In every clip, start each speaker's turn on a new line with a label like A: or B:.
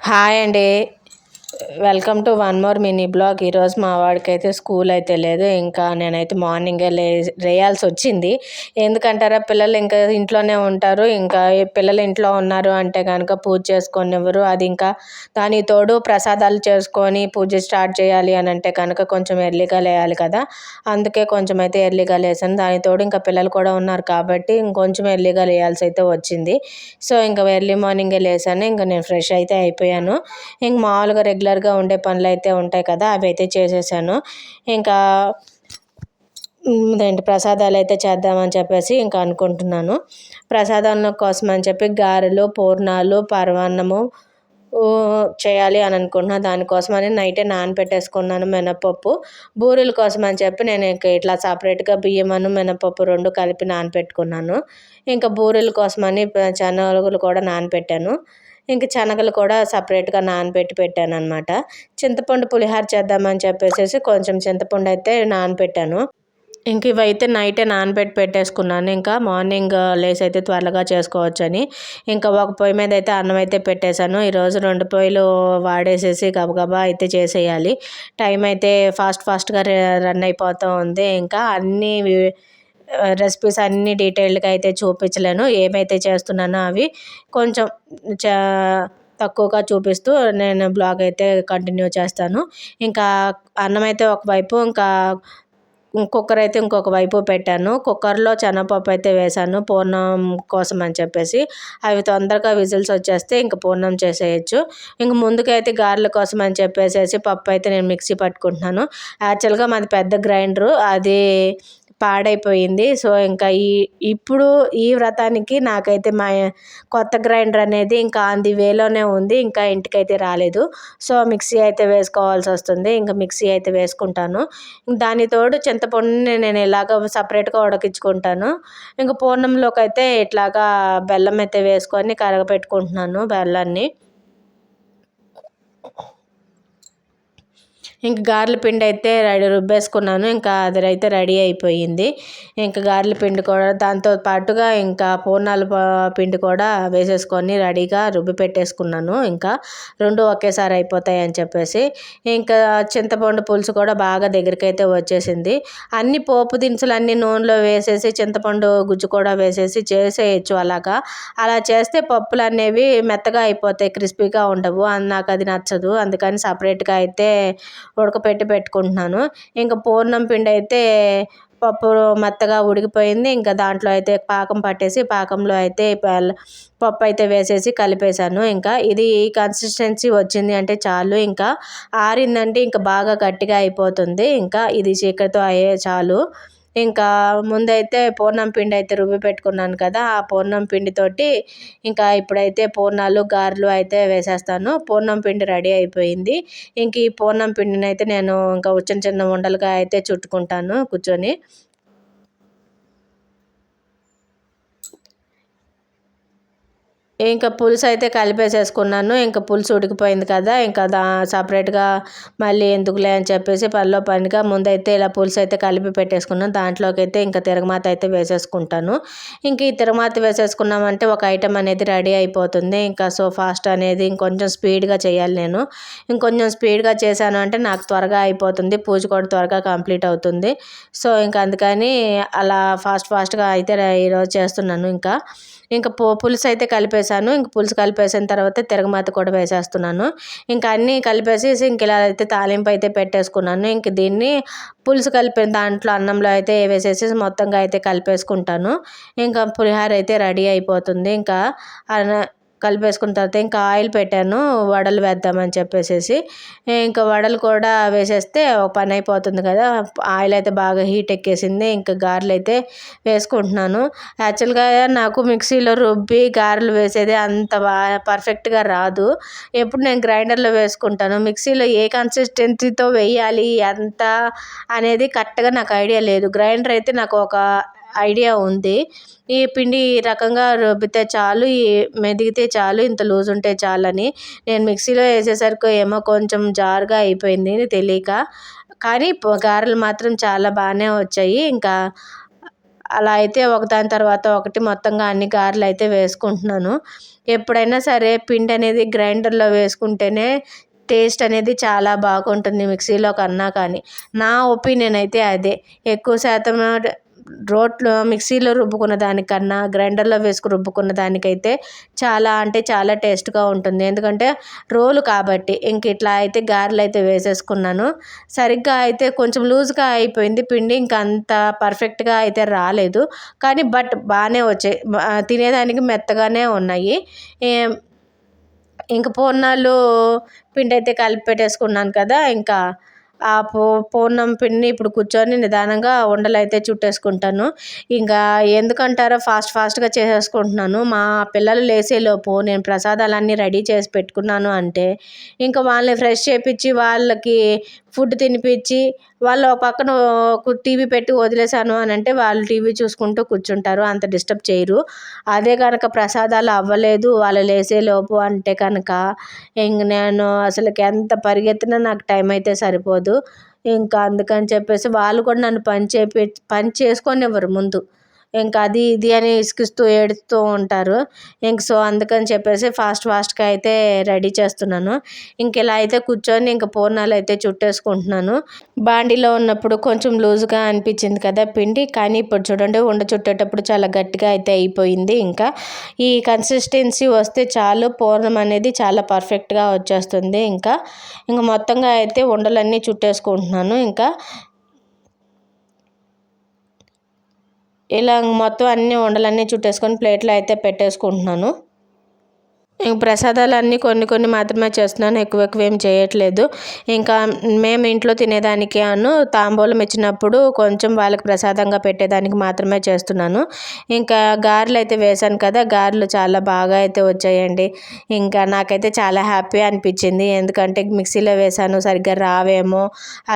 A: Hi అండి. Welcome to one more mini blog. ఈరోజు మా వాడికి అయితే స్కూల్ అయితే లేదు. ఇంకా నేనైతే మార్నింగే లే వేయాల్సి వచ్చింది. ఎందుకంటారా పిల్లలు ఇంకా ఇంట్లోనే ఉంటారు. ఇంకా పిల్లలు ఇంట్లో ఉన్నారు అంటే కనుక పూజ చేసుకొనివ్వరు. అది ఇంకా దాని తోడు ప్రసాదాలు చేసుకొని పూజ స్టార్ట్ చేయాలి అని అంటే కనుక కొంచెం ఎర్లీగా లేయాలి కదా. అందుకే కొంచెం అయితే ఎర్లీగా లేసాను. దాని తోడు ఇంకా పిల్లలు కూడా ఉన్నారు కాబట్టి ఇంకొంచెం ఎర్లీగా లేయాల్సి అయితే వచ్చింది. సో ఇంకా ఎర్లీ మార్నింగే లేసాను. ఇంకా నేను ఫ్రెష్ అయితే అయిపోయాను. ఇంక మామూలుగా రెగ్యులర్గా ఉండే పనులు అయితే ఉంటాయి కదా అవి అయితే చేసేసాను. ఇంకా ఏంటి ప్రసాదాలు అయితే చేద్దామని చెప్పేసి ఇంకా అనుకుంటున్నాను. ప్రసాదాల కోసం అని చెప్పి గారెలు పూర్ణాలు పర్వాన్నము చేయాలి అని అనుకుంటున్నాను దానికోసమని నైటే నానబెట్టేసుకున్నాను మినపప్పు. బూరెల కోసం అని చెప్పి నేను ఇంకా ఇట్లా సపరేట్గా బియ్యం మినపప్పు రెండు కలిపి నానబెట్టుకున్నాను. ఇంకా బూరెల కోసమని శనగలు కూడా నానబెట్టాను. ఇంక శనగలు కూడా సపరేట్గా నానబెట్టి పెట్టాను అనమాట చింతపండు పులిహార చేద్దామని చెప్పేసి కొంచెం చింతపండు అయితే నానబెట్టాను. ఇంక ఇవైతే నైటే నానబెట్టి పెట్టేసుకున్నాను. ఇంకా మార్నింగ్ లేస్ అయితే త్వరగా చేసుకోవచ్చని. ఇంకా ఒక పొయ్యి మీద అయితే అన్నం అయితే పెట్టేశాను. ఈరోజు రెండు పొయ్యిలు వాడేసేసి గబగబా అయితే చేసేయాలి. టైం అయితే ఫాస్ట్ ఫాస్ట్గా రన్ అయిపోతూ ఉంది. ఇంకా అన్నీ రెసిపీస్ అన్నీ డీటెయిల్డ్గా అయితే చూపించలేను. ఏమైతే చేస్తున్నానో అవి కొంచెం చా తక్కువగా చూపిస్తూ నేను బ్లాగ్ అయితే కంటిన్యూ చేస్తాను. ఇంకా అన్నం అయితే ఒకవైపు ఇంకా కుక్కర్ అయితే ఇంకొక వైపు పెట్టాను. కుక్కర్లో శనగపప్పు అయితే వేసాను పూర్ణం కోసం అని చెప్పేసి. అవి తొందరగా విజిల్స్ వచ్చేస్తే ఇంక పూర్ణం చేసేయచ్చు. ఇంక ముందుకైతే గారెల కోసం అని చెప్పేసి పప్పు అయితే నేను మిక్సీ పట్టుకుంటున్నాను. యాక్చువల్గా మాది పెద్ద గ్రైండరు అది పాడైపోయింది. సో ఇంకా ఈ ఇప్పుడు ఈ వ్రతానికి నాకైతే మా కొత్త గ్రైండర్ అనేది ఇంకా అంది వేలోనే ఉంది. ఇంకా ఇంటికైతే రాలేదు. సో మిక్సీ అయితే వేసుకోవాల్సి వస్తుంది. ఇంకా మిక్సీ అయితే వేసుకుంటాను. దాని తోడు చింతపండుని నేను ఇలాగ సపరేట్గా ఉడకించుకుంటాను. ఇంకా పూర్ణంలోకి అయితే ఇట్లాగా బెల్లం అయితే వేసుకొని కరగపెట్టుకుంటున్నాను బెల్లాన్ని. ఇంక గారెల పిండి అయితే రెడీ రుబ్బేసుకున్నాను. ఇంకా అది అయితే రెడీ అయిపోయింది. ఇంకా గారెల పిండి కూడా దాంతో పాటుగా ఇంకా పూర్ణాల పిండి కూడా వేసేసుకొని రెడీగా రుబ్బి పెట్టేసుకున్నాను. ఇంకా రెండు ఒకేసారి అయిపోతాయి అని చెప్పేసి. ఇంకా చింతపండు పులుసు కూడా బాగా దగ్గరికైతే వచ్చేసింది. అన్ని పోపు దినుసులు అన్ని నూనెలో వేసేసి చింతపండు గుజ్జు కూడా వేసేసి చేసేయచ్చు అలాగా. అలా చేస్తే పప్పులు అనేవి మెత్తగా అయిపోతాయి క్రిస్పీగా ఉండవు. నాకు అది నచ్చదు. అందుకని సపరేట్గా అయితే ఉడకపెట్టి పెట్టుకుంటున్నాను. ఇంకా పూర్ణం పిండి అయితే పప్పు మెత్తగా ఉడికిపోయింది. ఇంకా దాంట్లో అయితే పాకం పట్టేసి పాకంలో అయితే పప్పు అయితే వేసేసి కలిపేశాను. ఇంకా ఇది ఈ కన్సిస్టెన్సీ వచ్చింది అంటే చాలు. ఇంకా ఆరిందంటే ఇంకా బాగా గట్టిగా అయిపోతుంది. ఇంకా ఇది చీకటితో అయ్యే చాలు. ఇంకా ముందైతే పూర్ణం పిండి అయితే రుబ్బి పెట్టుకున్నాను కదా ఆ పూర్ణం పిండితోటి ఇంకా ఇప్పుడైతే పూర్ణాలు గారెలు అయితే వేసేస్తాను. పూర్ణం పిండి రెడీ అయిపోయింది. ఇంక ఈ పూర్ణం పిండిని అయితే నేను ఇంకా చిన్న చిన్న ఉండలుగా అయితే చుట్టుకుంటాను కూర్చొని. ఇంకా పులుసు అయితే కలిపేసేసుకున్నాను. ఇంకా పులుసు ఉడికిపోయింది కదా ఇంకా దా సపరేట్గా మళ్ళీ ఎందుకులే అని చెప్పేసి పనిలో పనిగా ముందైతే ఇలా పులుసు అయితే కలిపి పెట్టేసుకున్నాను. దాంట్లోకి అయితే ఇంకా తిరగమాత అయితే వేసేసుకుంటాను. ఇంక ఈ తిరగమాత వేసేసుకున్నామంటే ఒక ఐటెం అనేది రెడీ అయిపోతుంది. ఇంకా సో ఫాస్ట్ అనేది ఇంకొంచెం స్పీడ్గా చేయాలి నేను. ఇంకొంచెం స్పీడ్గా చేశాను అంటే నాకు త్వరగా అయిపోతుంది. పూజ కూడా త్వరగా కంప్లీట్ అవుతుంది. సో ఇంకా అందుకని అలా ఫాస్ట్ ఫాస్ట్గా అయితే ఈరోజు చేస్తున్నాను. ఇంకా ఇంకా పులుసు అయితే కలిపేసాను ఇంక పులుసు కలిపేసిన తర్వాత తిరగమాత కూడా వేసేస్తున్నాను. ఇంకా అన్నీ కలిపేసి ఇంక ఇలా అయితే తాలింపు అయితే పెట్టేసుకున్నాను. ఇంక దీన్ని పులుసు కలిపిన దాంట్లో అన్నంలో అయితే వేసేసి మొత్తంగా అయితే కలిపేసుకుంటాను. ఇంకా పులిహోర అయితే రెడీ అయిపోతుంది. ఇంకా కలిపేసుకున్న తర్వాత ఇంకా ఆయిల్ పెట్టాను వడలు వేద్దామని చెప్పేసి ఇంకా వడలు కూడా వేసేస్తే ఒక పని అయిపోతుంది కదా ఆయిల్ అయితే బాగా హీట్ ఎక్కేసింది ఇంకా గారెలు అయితే వేసుకుంటున్నాను. యాక్చువల్గా నాకు మిక్సీలో రుబ్బి గారెలు వేసేది అంత బాగా పర్ఫెక్ట్గా రాదు. ఎప్పుడు నేను గ్రైండర్లో వేసుకుంటాను మిక్సీలో ఏ కన్సిస్టెన్సీతో వేయాలి ఎంత అనేది కరెక్ట్గా నాకు ఐడియా లేదు. గ్రైండర్ అయితే నాకు ఒక ఐడియా ఉంది. ఈ పిండి ఈ రకంగా రుబ్బితే చాలు ఈ మెదిగితే చాలు ఇంత లూజ్ ఉంటే చాలని. నేను మిక్సీలో వేసేసరికి ఏమో కొంచెం జారుగా అయిపోయింది తెలియక. కానీ గారెలు మాత్రం చాలా బాగానే వచ్చాయి. ఇంకా అలా అయితే ఒకదాని తర్వాత ఒకటి మొత్తంగా అన్ని గారెలు అయితే వేసుకుంటున్నాను. ఎప్పుడైనా సరే పిండి అనేది గ్రైండర్లో వేసుకుంటేనే టేస్ట్ అనేది చాలా బాగుంటుంది మిక్సీలో కన్నా కానీ. నా ఒపీనియన్ అయితే అదే. ఎక్కువ శాతం రోట్లో మిక్సీలో రుబ్బుకున్న దానికన్నా గ్రైండర్లో వేసుకు రుబ్బుకున్న దానికైతే చాలా అంటే చాలా టేస్ట్గా ఉంటుంది. ఎందుకంటే రోలు కాబట్టి ఇంక ఇట్లా అయితే గారెలు అయితే వేసేసుకున్నాను. సరిగ్గా అయితే కొంచెం లూజ్గా అయిపోయింది. పిండి ఇంకా అంత పర్ఫెక్ట్గా అయితే రాలేదు. కానీ బట్ బాగానే వచ్చాయి. తినేదానికి మెత్తగానే ఉన్నాయి. ఇంక పూర్ణాలు పిండి అయితే కలిపి పెట్టేసుకున్నాను కదా ఇంకా ఆ పూ పూర్ణం పిండిని ఇప్పుడు కూర్చొని నిదానంగా ఉండలు అయితే చుట్టేసుకుంటాను. ఇంకా ఎందుకంటారో ఫాస్ట్ ఫాస్ట్గా చేసేసుకుంటున్నాను. మా పిల్లలు లేసేలోపు నేను ప్రసాదాలన్నీ రెడీ చేసి పెట్టుకున్నాను అంటే ఇంకా వాళ్ళని ఫ్రెష్ చేపించి వాళ్ళకి ఫుడ్ తినిపించి వాళ్ళు ఒక పక్కన టీవీ పెట్టి వదిలేసాను అని అంటే వాళ్ళు టీవీ చూసుకుంటూ కూర్చుంటారు అంత డిస్టర్బ్ చేయరు. అదే కనుక ప్రసాదాలు అవ్వలేదు వాళ్ళు లేసేలోపు అంటే కనుక ఇంక నేను అసలుకి ఎంత పరిగెత్తినా నాకు టైం అయితే సరిపోదు. ఇంకా అందుకని చెప్పేసి వాళ్ళు కూడా నన్ను పని చేపి పని చేసుకొనివ్వరు ముందు. ఇంకా అది ఇది అని ఇసుకిస్తూ ఏడుస్తూ ఉంటారు. ఇంక సో అందుకని చెప్పేసి ఫాస్ట్ ఫాస్ట్గా అయితే రెడీ చేస్తున్నాను. ఇంక ఇలా అయితే కూర్చొని ఇంక పూర్ణాలు అయితే చుట్టేసుకుంటున్నాను. బాండీలో ఉన్నప్పుడు కొంచెం లూజ్గా అనిపించింది కదా పిండి కానీ ఇప్పుడు చూడండి ఉండ చుట్టేటప్పుడు చాలా గట్టిగా అయితే అయిపోయింది ఇంకా. ఈ కన్సిస్టెన్సీ వస్తే చాలు పూర్ణం అనేది చాలా పర్ఫెక్ట్గా వచ్చేస్తుంది ఇంకా. ఇంకా మొత్తంగా అయితే ఉండలన్నీ చుట్టేసుకుంటున్నాను ఇంకా. ఇలా మొత్తం అన్ని ఉండలన్నీ చుట్టేసుకొని ప్లేట్లో అయితే పెట్టేసుకుంటున్నాను. ప్రసాదాలు అన్నీ కొన్ని కొన్ని మాత్రమే చేస్తున్నాను. ఎక్కువ ఎక్కువ ఏం చేయట్లేదు. ఇంకా మేము ఇంట్లో తినేదానికి అను తాంబూలం ఇచ్చినప్పుడు కొంచెం వాళ్ళకి ప్రసాదంగా పెట్టేదానికి మాత్రమే చేస్తున్నాను. ఇంకా గారెలు అయితే వేశాను కదా గారెలు చాలా బాగా అయితే వచ్చాయండి. ఇంకా నాకైతే చాలా హ్యాపీ అనిపించింది. ఎందుకంటే మిక్సీలో వేశాను సరిగ్గా రావేమో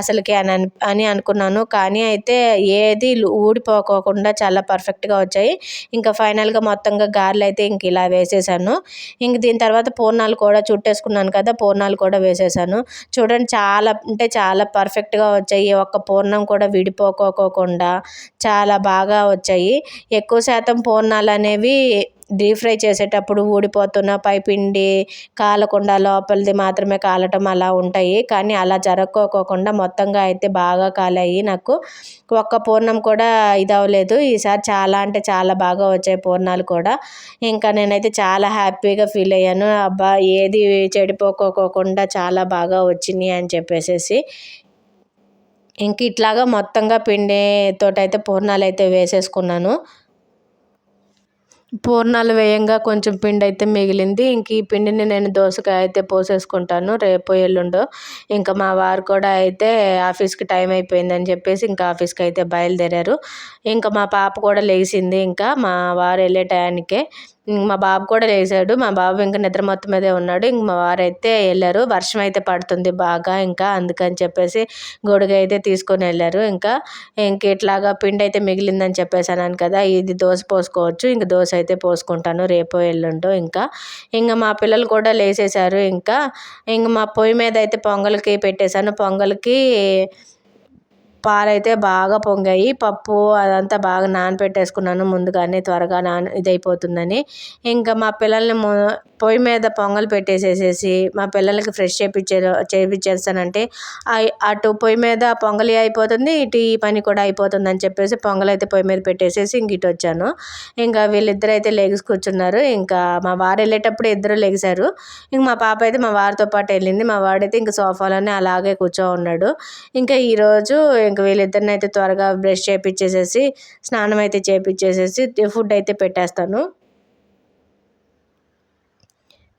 A: అసలుకి అని అని అనుకున్నాను. కానీ అయితే ఏది ఊడిపోకోకుండా చాలా పర్ఫెక్ట్గా వచ్చాయి. ఇంకా ఫైనల్గా మొత్తంగా గారెలు అయితే ఇంక ఇలా వేసేసాను. ఇంక దీని తర్వాత పూర్ణాలు కూడా చుట్టేసుకున్నాను కదా పూర్ణాలు కూడా వేసేసాను. చూడండి చాలా అంటే చాలా పర్ఫెక్ట్గా వచ్చాయి. ఒక్క పూర్ణం కూడా విడిపోకోకుండా చాలా బాగా వచ్చాయి. ఎక్కువ శాతం పూర్ణాలు అనేవి డీప్ ఫ్రై చేసేటప్పుడు ఊడిపోతున్న పైపిండి కాలకుండా లోపలిది మాత్రమే కాలటం అలా ఉంటాయి. కానీ అలా జరగకోకుండా మొత్తంగా అయితే బాగా కాలాయి. నాకు ఒక్క పూర్ణం కూడా ఇది అవ్వలేదు ఈసారి చాలా అంటే చాలా బాగా వచ్చాయి పూర్ణాలు కూడా. ఇంకా నేనైతే చాలా హ్యాపీగా ఫీల్ అయ్యాను. అబ్బా ఏది చెడిపోకోకుండా చాలా బాగా వచ్చినాయి అని చెప్పేసేసి. ఇంక ఇట్లాగా మొత్తంగా పిండితోటైతే పూర్ణాలు అయితే వేసేసుకున్నాను. పూర్ణాలు వేయంగా కొంచెం పిండి అయితే మిగిలింది. ఇంక ఈ పిండిని నేను దోసకాయ అయితే పోసేసుకుంటాను. రేపు ఎల్లుండో ఇంకా మా వారు కూడా అయితే ఆఫీస్కి టైం అయిపోయిందని చెప్పేసి ఇంకా ఆఫీస్కి అయితే బయలుదేరారు. ఇంకా మా పాప కూడా లేచింది. ఇంకా మా వారు వెళ్ళే టయానికే మా బాబు కూడా లేచాడు. మా బాబు ఇంకా నిద్ర మొత్తం మీదే ఉన్నాడు. ఇంక మా వారు అయితే వెళ్ళారు. వర్షం అయితే పడుతుంది బాగా ఇంకా అందుకని చెప్పేసి గొడుగు అయితే తీసుకొని వెళ్ళారు. ఇంకా ఇంక ఇట్లాగా పిండి అయితే మిగిలిందని చెప్పేసాను కదా ఇది దోశ పోసుకోవచ్చు. ఇంక దోశ అయితే పోసుకుంటాను. రేపు ఎల్లుండో ఇంకా. ఇంకా మా పిల్లలు కూడా లేచేశారు ఇంకా ఇంక మా పొయ్యి మీద అయితే పొంగల్కి పెట్టేశాను. పొంగల్కి పాలైతే బాగా పొంగాయి. పప్పు అదంతా బాగా నానపెట్టేసుకున్నాను. ముందుగానే త్వరగా నాన ఇదైపోతుందని. ఇంకా మా పిల్లల్ని పొయ్యి మీద పొంగల్ పెట్టేసేసేసి మా పిల్లలకి ఫ్రెష్ చేపించే చేపించేస్తానంటే అటు పొయ్యి మీద పొంగలి అయిపోతుంది ఇటు ఈ పని కూడా అయిపోతుంది అని చెప్పేసి పొంగల్ అయితే పొయ్యి మీద పెట్టేసేసి ఇంక ఇటు వచ్చాను. ఇంకా వీళ్ళిద్దరు అయితే లెగిసి కూర్చున్నారు. ఇంకా మా వారు వెళ్ళేటప్పుడు ఇద్దరు లెగిసారు ఇంక మా పాప అయితే మా వారితో పాటు వెళ్ళింది. మా వాడైతే ఇంక సోఫాలోనే అలాగే కూర్చో ఉన్నాడు. ఇంకా ఈరోజు ఇంకా వీళ్ళిద్దరిని అయితే త్వరగా బ్రష్ చేయించేసేసి స్నానం అయితే చేయించేసేసి ఫుడ్ అయితే పెట్టేస్తాను.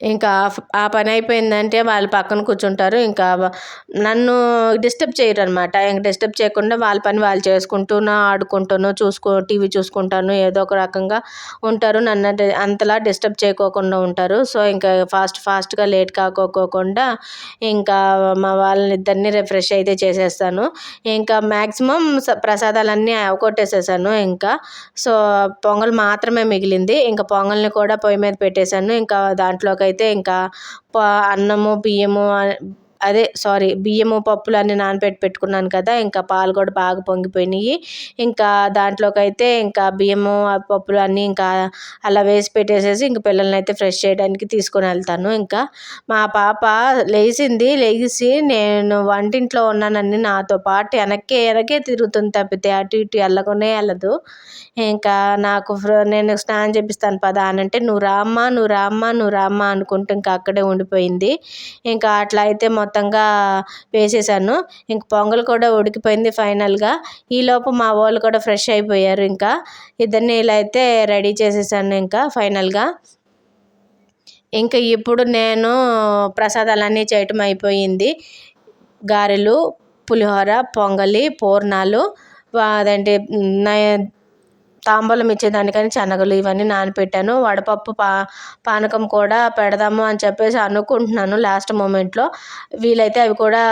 A: ఇంకా ఆ పని అయిపోయిందంటే వాళ్ళు పక్కన కూర్చుంటారు. ఇంకా నన్ను డిస్టర్బ్ చేయరు అనమాట ఇంక డిస్టర్బ్ చేయకుండా వాళ్ళ పని వాళ్ళు చేసుకుంటూనో ఆడుకుంటూనో చూసుకో టీవీ చూసుకుంటాను ఏదో ఒక రకంగా ఉంటారు. నన్ను అంతలా డిస్టర్బ్ చేయకోకుండా ఉంటారు. సో ఇంకా ఫాస్ట్ ఫాస్ట్గా లేట్ కాకోకుండా ఇంకా మా వాళ్ళని ఇద్దరిని రిఫ్రెష్ అయితే చేసేస్తాను. ఇంకా మ్యాక్సిమం ప్రసాదాలన్నీ అవకొట్టేసేసాను ఇంకా. సో పొంగల్ మాత్రమే మిగిలింది. ఇంకా పొంగల్ని కూడా పొయ్యి మీద పెట్టేశాను. ఇంకా దాంట్లోకి అయితే ఇంకా అన్నము బియ్యము అదే సారీ బియ్యము పప్పులు అన్నీ నానబెట్టి పెట్టుకున్నాను కదా ఇంకా పాలు కూడా బాగా పొంగిపోయినాయి. ఇంకా దాంట్లోకి అయితే ఇంకా బియ్యము పప్పులు అన్నీ ఇంకా అలా వేసి పెట్టేసేసి ఇంక పిల్లల్ని అయితే ఫ్రెష్ చేయడానికి తీసుకొని వెళ్తాను. ఇంకా మా పాప లేచింది లేచి నేను వంటింట్లో ఉన్నానని నాతో పాటు వెనక్కి వెనకే తిరుగుతుంది తప్పితే అటు ఇటు వెళ్ళకునే వెళ్ళదు. ఇంకా నాకు నేను స్నానం చేపిస్తాను పదా అని అంటే నువ్వు రామ్మా నువ్వు రామ్మా నువ్వు రామ్మా అనుకుంటూ ఇంకా అక్కడే ఉండిపోయింది. ఇంకా అట్లా అయితే మొత్తం మొత్తంగా వేసేసాను. ఇంక పొంగల్ కూడా ఉడికిపోయింది ఫైనల్గా. ఈలోపు మా వాళ్ళు కూడా ఫ్రెష్ అయిపోయారు ఇంకా. ఇద్దరిని ఇలా అయితే రెడీ చేసేసాను ఇంకా ఫైనల్గా. ఇంకా ఇప్పుడు నేను ప్రసాదాలన్నీ చేయటం అయిపోయింది. గారెలు పులిహోర పొంగలి పూర్ణాలు అదేంటి తాంబూలం ఇచ్చేదానికని శనగలు ఇవన్నీ నానపెట్టాను. వడపప్పు పా పానకం కూడా పెడదాము అని చెప్పేసి అనుకుంటున్నాను లాస్ట్ మూమెంట్లో. వీలైతే అవి కూడా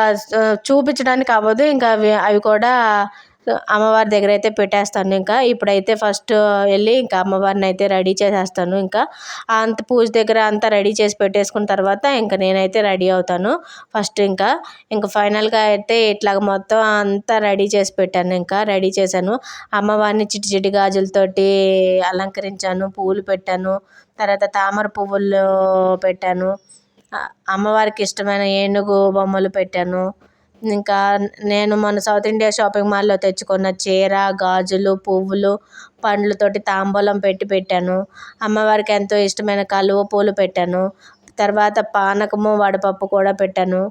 A: చూపించడానికి అవ్వదు. ఇంకా అవి అవి కూడా అమ్మవారి దగ్గర అయితే పెట్టేస్తాను ఇంకా. ఇప్పుడైతే ఫస్ట్ వెళ్ళి ఇంకా అమ్మవారిని అయితే రెడీ చేసేస్తాను ఇంకా. అంత పూజ దగ్గర అంతా రెడీ చేసి పెట్టేసుకున్న తర్వాత ఇంకా నేనైతే రెడీ అవుతాను ఫస్ట్ ఇంకా. ఇంకా ఫైనల్గా అయితే ఇట్లాగ మొత్తం అంతా రెడీ చేసి పెట్టాను ఇంకా రెడీ చేశాను. అమ్మవారిని చిటి చిటి గాజులతోటి అలంకరించాను పువ్వులు పెట్టాను. తర్వాత తామర పువ్వులు పెట్టాను. అమ్మవారికి ఇష్టమైన ఏనుగు బొమ్మలు పెట్టాను. ఇంకా నేను మొన్న సౌత్ ఇండియా షాపింగ్ మాల్లో తెచ్చుకున్న చీర గాజులు పువ్వులు పండ్లతోటి తాంబూలం పెట్టి పెట్టాను. అమ్మవారికి ఎంతో ఇష్టమైన కలువ పూలు పెట్టాను. తర్వాత పానకము వడపప్పు కూడా పెట్టాను.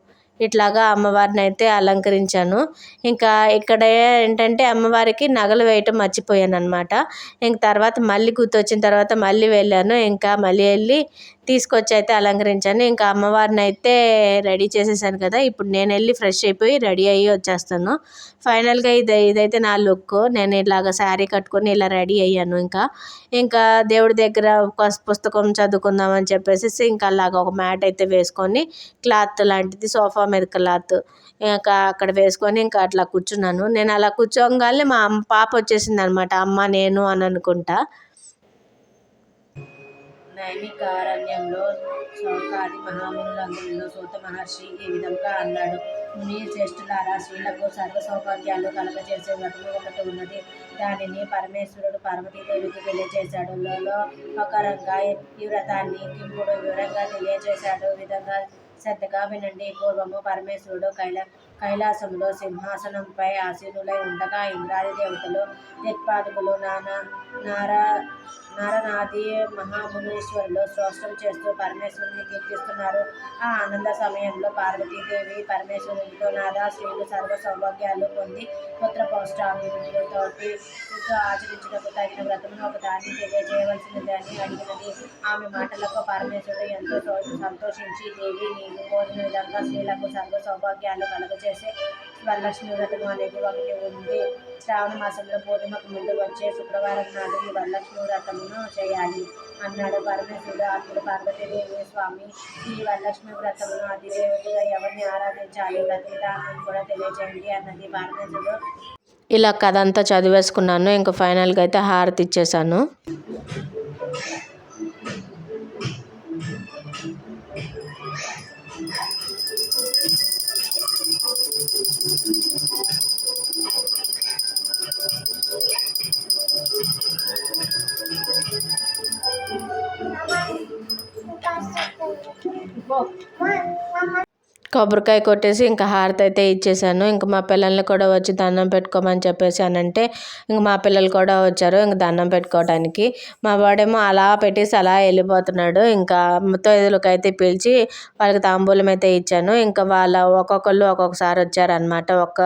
A: ఇట్లాగా అమ్మవారిని అయితే అలంకరించాను. ఇంకా ఇక్కడ ఏంటంటే అమ్మవారికి నగలు వేయటం మర్చిపోయాను అనమాట ఇంక తర్వాత మళ్ళీ గుర్తొచ్చిన తర్వాత మళ్ళీ వెళ్ళాను. ఇంకా మళ్ళీ వెళ్ళి తీసుకొచ్చి అయితే అలంకరించాను. ఇంకా అమ్మవారిని అయితే రెడీ చేసేసాను కదా. ఇప్పుడు నేను వెళ్ళి ఫ్రెష్ అయిపోయి రెడీ అయ్యి వచ్చేస్తాను. ఫైనల్గా ఇది ఇదైతే నా లుక్. నేను ఇలాగ శారీ కట్టుకొని ఇలా రెడీ అయ్యాను ఇంకా. ఇంకా దేవుడి దగ్గర పుస్తకం చదువుకుందామని చెప్పేసి ఇంకా అలాగ ఒక మ్యాట్ అయితే వేసుకొని క్లాత్ లాంటిది సోఫా మీద క్లాత్ ఇంకా అక్కడ వేసుకొని ఇంకా అట్లా కూర్చున్నాను. నేను అలా కూర్చోగానే మా పాప వచ్చేసింది అనమాట అమ్మ నేను అని అనుకుంటా. నైమికారణ్యంలో సౌకాది మహామునులందరిలో సూత మహర్షి ఈ విధంగా అన్నాడు. ముని శ్రేష్ఠులారా స్త్రీలకు సర్వ సౌభాగ్యాలు కలగజేసే వ్రతము ఒకటి ఉన్నది. దానిని పరమేశ్వరుడు పార్వతీదేవికి తెలియజేశాడు. లో ఒక రంగా ఈ వ్రతాన్ని కింపుడు వివరంగా తెలియజేశాడు. విధంగా శ్రద్ధగా వినండి. పూర్వము పరమేశ్వరుడు కైలా కైలాసంలో సింహాసనంపై ఆసీనులై ఉండగా ఇంద్రాది దేవతలు దిక్పాదకులు నానా నారా నరనాది మహామునీశ్వరులు శ్రోష్టం చేస్తూ పరమేశ్వరుని కీర్తిస్తున్నారు. ఆ ఆనంద సమయంలో పార్వతీదేవి పరమేశ్వరునితో నాదా స్త్రీలు సర్వ సౌభాగ్యాలు పొంది పుత్ర పౌష్టాభివృద్ధితోటి ఆచరించినప్పుడు తగిన వ్రతమును ఒక దాన్ని తెలియజేయవలసినది అని అడిగినది. ఆమె మాటలకు పరమేశ్వరుడు ఎంతో సంతోషించి దేవి నీవు కోరిన విధంగా స్త్రీలకు సర్వ సౌభాగ్యాలు కలుగజేసే వరలక్ష్మి వ్రతం అనేది ఒకటి ఉంది. శ్రావణ మాసంలో పూర్ణిమకు ముందు వచ్చే శుక్రవారం నాడు ఈ వరలక్ష్మి వ్రతమును చేయాలి అన్నాడు పరమేశ్వరుడు. అప్పుడు పార్వతీదేవి స్వామి ఈ వరలక్ష్మి వ్రతమును అధిదేవుడిగా ఎవరిని ఆరాధించాలి? వ్రతవిధానం కూడా తెలియజేయండి అన్నది పరమేశ్వరుడు. ఇలా కథ అంతా చదివేసుకున్నాను. ఇంకా ఫైనల్గా అయితే హారతి ఇచ్చేసాను కొబ్బరికాయ కొట్టేసి ఇంకా హారతి అయితే ఇచ్చేసాను. ఇంకా మా పిల్లల్ని కూడా వచ్చి దండం పెట్టుకోమని చెప్పేసి అని అంటే ఇంక మా పిల్లలు కూడా వచ్చారు ఇంక దండం పెట్టుకోవడానికి మా వాడేమో అలా పెట్టేసి అలా వెళ్ళిపోతున్నాడు. ఇంకా ముత్తైదులకు అయితే పిలిచి వాళ్ళకి తాంబూలం అయితే ఇచ్చాను. ఇంకా వాళ్ళ ఒక్కొక్కళ్ళు ఒక్కొక్కసారి వచ్చారనమాట ఒక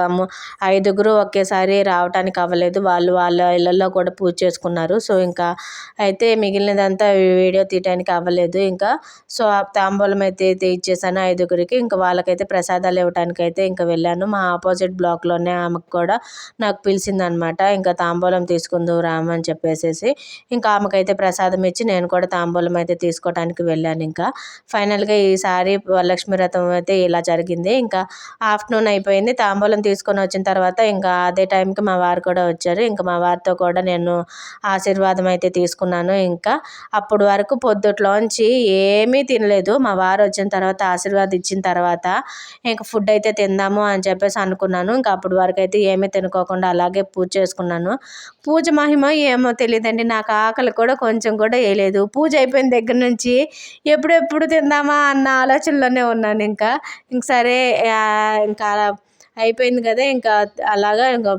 A: ఐదుగురు ఒకేసారి రావడానికి అవ్వలేదు. వాళ్ళు వాళ్ళ ఇళ్ళల్లో కూడా పూజ చేసుకున్నారు. సో ఇంకా అయితే మిగిలినదంతా వీడియో తీయడానికి అవ్వలేదు. ఇంకా సో ఆ తాంబూలం అయితే ఇచ్చేసాను ఐదుగురికి. ఇంకా వాళ్ళకైతే ప్రసాదాలు ఇవ్వటానికి అయితే ఇంకా వెళ్ళాను. మా ఆపోజిట్ బ్లాక్లోనే ఆమెకు కూడా నాకు పిలిచిందనమాట ఇంకా తాంబూలం తీసుకుందు రామని చెప్పేసేసి. ఇంకా ఆమెకైతే ప్రసాదం ఇచ్చి నేను కూడా తాంబూలం అయితే తీసుకోవడానికి వెళ్ళాను ఇంకా. ఫైనల్గా ఈసారి వరలక్ష్మి వ్రతం అయితే ఇలా జరిగింది. ఇంకా ఆఫ్టర్నూన్ అయిపోయింది. తాంబూలం తీసుకొని వచ్చిన తర్వాత ఇంకా అదే టైంకి మా వారు కూడా వచ్చారు. ఇంకా మా వారితో కూడా నేను ఆశీర్వాదం అయితే తీసుకున్నాను ఇంకా. అప్పుడు వరకు పొద్దుట్లోంచి ఏమీ తినలేదు. మా వారు వచ్చిన తర్వాత ఆశీర్వాదం ఇచ్చిన తర్వాత తర్వాత ఇంకా ఫుడ్ అయితే తిందాము అని చెప్పేసి అనుకున్నాను. ఇంకా అప్పటి వరకు అయితే ఏమీ తినుకోకుండా అలాగే పూజ చేసుకున్నాను. పూజ మహిమ ఏమో తెలియదండి నాకు ఆకలి కూడా కొంచెం కూడా వేయలేదు. పూజ అయిపోయిన దగ్గర నుంచి ఎప్పుడెప్పుడు తిందామా అన్న ఆలోచనలోనే ఉన్నాను ఇంకా. ఇంక సరే ఇంకా అయిపోయింది కదా. ఇంకా అలాగా ఇంకా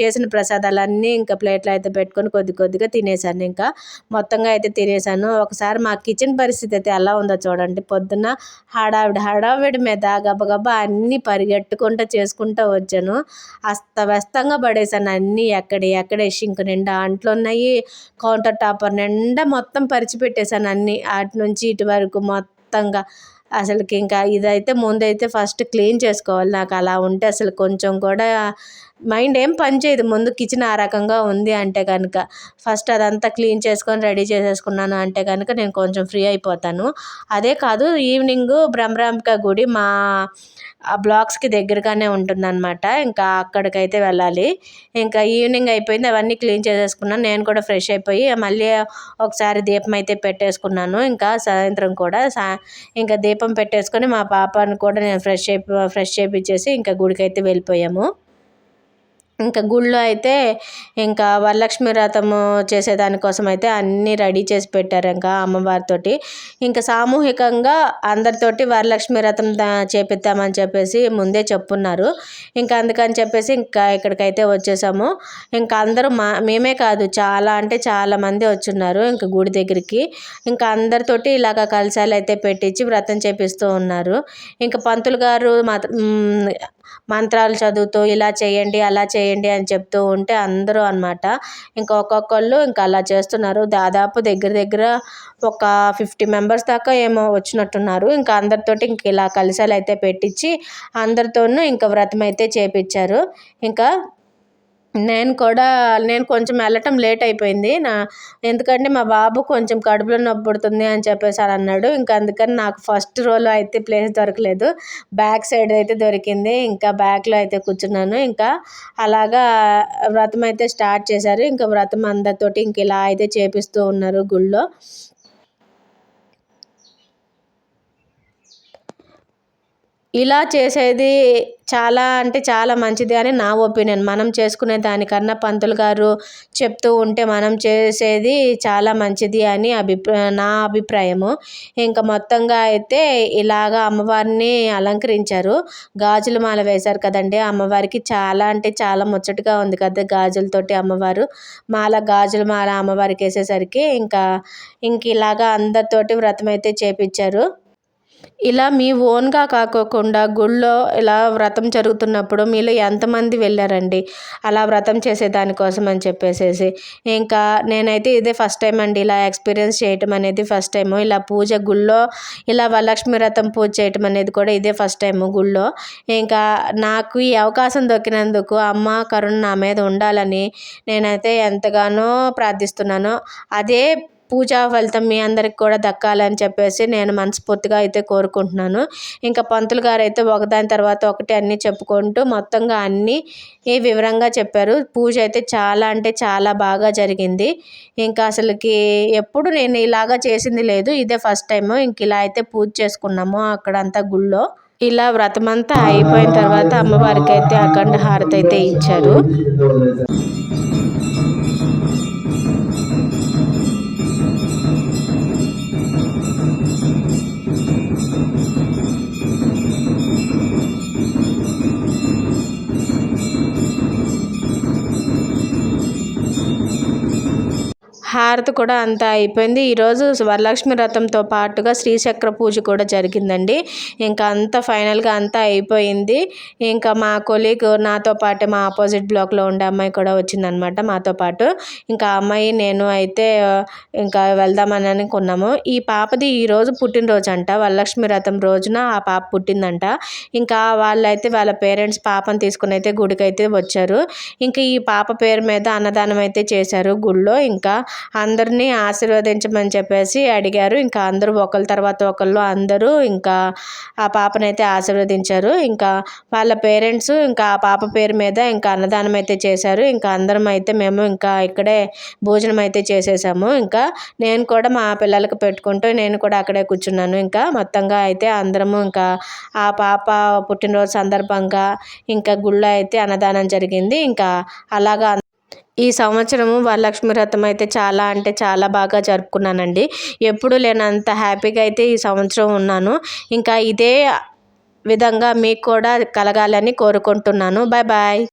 A: చేసిన ప్రసాదాలన్నీ ఇంకా ప్లేట్లో అయితే పెట్టుకొని కొద్ది కొద్దిగా తినేసాను. ఇంకా మొత్తంగా అయితే తినేసాను. ఒకసారి మా కిచెన్ పరిస్థితి అయితే ఎలా ఉందో చూడండి. పొద్దున్న హడావిడి హడావిడి మీద గబగబా అన్నీ పరిగెట్టుకుంటూ చేసుకుంటూ వచ్చాను. అస్తవ్యస్తంగా పడేసాను అన్నీ ఎక్కడి ఎక్కడ. షింక్ నిండా అంట్లో ఉన్నాయి. కౌంటర్ టాపర్ నిండా మొత్తం పరిచిపెట్టేశాను అన్నీ. అటు నుంచి ఇటు వరకు మొత్తంగా. అసలుకి ఇంకా ఇదైతే ముందైతే ఫస్ట్ క్లీన్ చేసుకోవాలి. నాకు అలా ఉంటే అసలు కొంచెం కూడా మైండ్ ఏం పని చేయదు. ముందు కిచెన్ ఆ రకంగా ఉంది అంటే కనుక ఫస్ట్ అదంతా క్లీన్ చేసుకొని రెడీ చేసేసుకున్నాను అంటే కనుక నేను కొంచెం ఫ్రీ అయిపోతాను. అదే కాదు ఈవినింగ్ బ్రహ్మరాంబిక గుడి మా ఆ బ్లాక్స్కి దగ్గరగానే ఉంటుందన్నమాట. ఇంకా అక్కడికైతే వెళ్ళాలి. ఇంకా ఈవినింగ్ అయిపోయింది అవన్నీ క్లీన్ చేసేసుకున్నాను. నేను కూడా ఫ్రెష్ అయిపోయి మళ్ళీ ఒకసారి దీపం అయితే పెట్టేసుకున్నాను. ఇంకా సాయంత్రం కూడా సా ఇంకా దీపం పెట్టేసుకొని మా పాపను కూడా నేను ఫ్రెష్ అయిపో ఫ్రెష్ చేయించేసి ఇంకా గుడికి అయితే వెళ్ళిపోయాము. ఇంకా గుళ్ళో అయితే ఇంకా వరలక్ష్మి వ్రతము చేసేదానికోసం అయితే అన్నీ రెడీ చేసి పెట్టారు ఇంకా అమ్మవారితోటి. ఇంకా సామూహికంగా అందరితోటి వరలక్ష్మి వ్రతం చేపిద్దామని చెప్పేసి ముందే చెప్పున్నారు. ఇంకా అందుకని చెప్పేసి ఇంకా ఇక్కడికైతే వచ్చేసాము. ఇంకా అందరూ మా మేమే కాదు చాలా అంటే చాలా మంది వచ్చున్నారు ఇంకా గుడి దగ్గరికి. ఇంకా అందరితోటి ఇలాగ కలశాలు అయితే పెట్టించి వ్రతం చేపిస్తూ ఉన్నారు. ఇంకా పంతులు గారు మంత్రాలు చదువుతూ ఇలా చేయండి అలా చేయండి అని చెప్తూ ఉంటే అందరూ అనమాట ఇంకా ఒక్కొక్కళ్ళు ఇంకా అలా చేస్తున్నారు. దాదాపు దగ్గర దగ్గర ఒక ఫిఫ్టీ మెంబర్స్ దాకా ఏమో వచ్చినట్టున్నారు. ఇంకా అందరితోటి ఇంక ఇలా కలశాలు అయితే పెట్టించి అందరితోనూ ఇంకా వ్రతం అయితే చేపించారు. ఇంకా నేను కూడా నేను కొంచెం వెళ్ళటం లేట్ అయిపోయింది. నా ఎందుకంటే మా బాబు కొంచెం కడుపులో నొప్పి పుడుతుంది అని చెప్పేసి అని అన్నాడు. ఇంకా అందుకని నాకు ఫస్ట్ రోలో అయితే ప్లేస్ దొరకలేదు. బ్యాక్ సైడ్ అయితే దొరికింది. ఇంకా బ్యాక్లో అయితే కూర్చున్నాను. ఇంకా అలాగా వ్రతం అయితే స్టార్ట్ చేశారు. ఇంకా వ్రతం అందరితోటి ఇంక ఇలా అయితే చేపిస్తూ ఉన్నారు గుళ్ళో. ఇలా చేసేది చాలా అంటే చాలా మంచిది అని నా ఒపీనియన్. మనం చేసుకునే దానికన్నా పంతులు గారు చెప్తూ ఉంటే మనం చేసేది చాలా మంచిది అని అభిప్రా నా అభిప్రాయము. ఇంకా మొత్తంగా అయితే ఇలాగ అమ్మవారిని అలంకరించారు. గాజుల మాల వేశారు కదండి. అమ్మవారికి చాలా అంటే చాలా ముచ్చటగా ఉంది కదా గాజులతోటి అమ్మవారు. మాల గాజుల మాల అమ్మవారికి వేసేసరికి ఇంకా ఇంక ఇలాగా అందరితోటి వ్రతం అయితే చేపించారు. ఇలా మీ ఓన్గా కాకోకుండా గుళ్ళో ఇలా వ్రతం జరుగుతున్నప్పుడు మీలో ఎంతమంది వెళ్ళారండి? అలా వ్రతం చేసే దానికోసం అని చెప్పేసేసి. ఇంకా నేనైతే ఇదే ఫస్ట్ టైం అండి ఇలా ఎక్స్పీరియన్స్ చేయటం అనేది ఫస్ట్ టైము. ఇలా పూజ గుళ్ళో ఇలా వరలక్ష్మి వ్రతం పూజ చేయటం అనేది కూడా ఇదే ఫస్ట్ టైము గుళ్ళో. ఇంకా నాకు ఈ అవకాశం దొరికినందుకు అమ్మ కరుణ నా మీద ఉండాలని నేనైతే ఎంతగానో ప్రార్థిస్తున్నాను. అదే పూజా ఫలితం మీ అందరికి కూడా దక్కాలని చెప్పేసి నేను మనస్ఫూర్తిగా అయితే కోరుకుంటున్నాను. ఇంకా పంతులు గారు అయితే ఒకదాని తర్వాత ఒకటి అన్నీ చెప్పుకుంటూ మొత్తంగా అన్నీ వివరంగా చెప్పారు. పూజ అయితే చాలా అంటే చాలా బాగా జరిగింది. ఇంకా అసలుకి ఎప్పుడు నేను ఇలాగా చేసింది లేదు. ఇదే ఫస్ట్ టైము. ఇంక ఇలా అయితే పూజ చేసుకున్నాము అక్కడంతా గుళ్ళో. ఇలా వ్రతమంతా అయిపోయిన తర్వాత అమ్మవారికి అయితే అఖండ హారతి అయితే ఇచ్చారు. హారతి కూడా అంతా అయిపోయింది. ఈరోజు వరలక్ష్మి వ్రతంతో పాటుగా శ్రీచక్ర పూజ కూడా జరిగిందండి. ఇంకా అంతా ఫైనల్గా అంతా అయిపోయింది. ఇంకా మా కొలీగ్ నాతో పాటు మా ఆపోజిట్ బ్లాక్లో ఉండే అమ్మాయి కూడా వచ్చిందనమాట మాతో పాటు. ఇంకా అమ్మాయి నేను అయితే ఇంకా వెళ్దామని అనుకున్నాము ఈ పాపది ఈరోజు పుట్టినరోజు అంట వరలక్ష్మి వ్రతం రోజున ఆ పాప పుట్టిందంట. ఇంకా వాళ్ళైతే వాళ్ళ పేరెంట్స్ పాపను తీసుకుని అయితే గుడికి అయితే వచ్చారు. ఇంకా ఈ పాప పేరు మీద అన్నదానం అయితే చేశారు గుళ్ళో. ఇంకా అందరినీ ఆశీర్వదించమని చెప్పేసి అడిగారు. ఇంకా అందరూ ఒకరి తర్వాత ఒకళ్ళు అందరూ ఇంకా ఆ పాపనైతే ఆశీర్వదించారు. ఇంకా వాళ్ళ పేరెంట్స్ ఇంకా ఆ పాప పేరు మీద ఇంకా అన్నదానం అయితే చేశారు. ఇంకా అందరం అయితే మేము ఇంకా ఇక్కడే భోజనం అయితే చేసేసాము. ఇంకా నేను కూడా మా పిల్లలకు పెట్టుకుంటూ నేను కూడా అక్కడే కూర్చున్నాను. ఇంకా మొత్తంగా అయితే అందరము ఇంకా ఆ పాప పుట్టినరోజు సందర్భంగా ఇంకా గుళ్ళో అయితే అన్నదానం జరిగింది. ఇంకా అలాగా ఈ సంవత్సరము వరలక్ష్మి వ్రతం అయితే చాలా అంటే చాలా బాగా జరుపుకున్నానండి. ఎప్పుడు లేనంత హ్యాపీగా అయితే ఈ సంవత్సరం ఉన్నాను. ఇంకా ఇదే విధంగా మీకు కూడా కలగాలని కోరుకుంటున్నాను. Bye bye